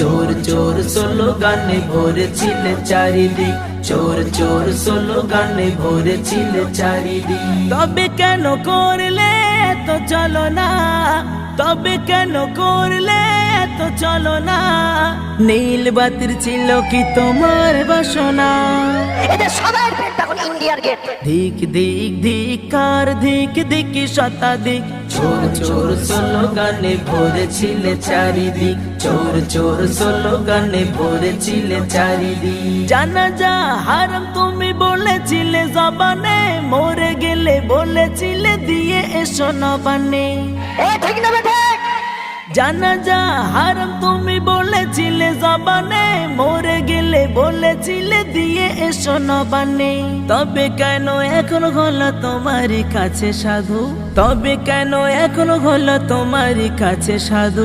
চোর চোর সোলো গানে ভরেছিল চারিদিক। চোর চোর সোলো গানে ভরেছিল চারিদিক। তবে কেন করলে তো চলো না? তবে কেন করলে তো চলো না? নীল বাতির ছিল কি তোমার বাসনা? সবার ইন্ডিয়ার গেট ধিক ধিক ধিক কার ধিক ধিক শতাধিক। চোর চোর গানে ভরেছিল চারিদিক। চোর চোর সোলো গানে ভরেছিল চারিদিক। জানা যা হারাম তুমি বলেছিলে জবানে। মরে গেলে বলেছিলে দিয়ে এসো নবানে। ঠিক না জানা যা হারাম তুমি বলেছিলে জবানে। মরে বলেছিলে দিয়ে এসো নবানে তবে কেন এখন হলো তোমার কাছে সাধু? তবে কেন এখন হলো তোমার কাছে সাধু?